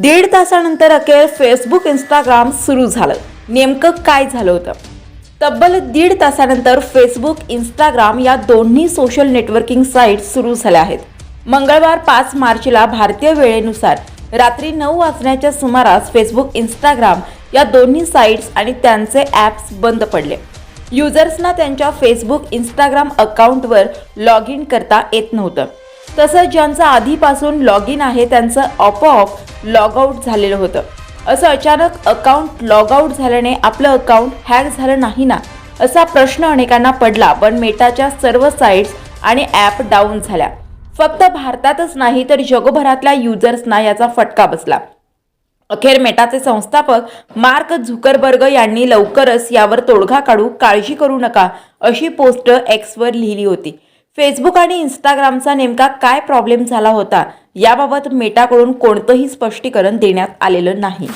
दीड तासानंतर अखेर फेसबुक इंस्टाग्राम सुरू झालं. नेमकं काय झालं होतं? तब्बल दीड तासानंतर फेसबुक इंस्टाग्राम या दोन्ही सोशल नेटवर्किंग साईट सुरू झाल्या आहेत. मंगळवार पाच मार्चला भारतीय वेळेनुसार रात्री नऊ वाजण्याच्या सुमारास फेसबुक इंस्टाग्राम या दोन्ही साईट्स आणि त्यांचे ॲप्स बंद पडले. युजर्सना त्यांच्या फेसबुक इंस्टाग्राम अकाउंटवर लॉग इन करता येत नव्हतं. तसंच ज्यांचं आधीपासून लॉग इन आहे त्यांचं आपोआप लॉग आऊट झालेलं होतं. असं अचानक अकाउंट लॉग आऊट झाल्याने आपलं अकाउंट हॅक झालं नाही ना? असा प्रश्न अनेकांना पडला. पण मेटाच्या सर्व साईट्स आणि ॲप डाऊन झाल्या. फक्त भारतातच नाही तर जगभरातल्या युजर्सना याचा फटका बसला. अखेर मेटाचे संस्थापक मार्क झुकरबर्ग यांनी लवकरच यावर तोडगा काढू काळजी करू नका अशी पोस्ट एक्सवर लिहिली होती. फेसबुक आणि इंस्टाग्रामचा नेमका काय प्रॉब्लेम झाला होता? याबाबत मेटाकडून कोणतंही स्पष्टीकरण देण्यात आलेलं नाही.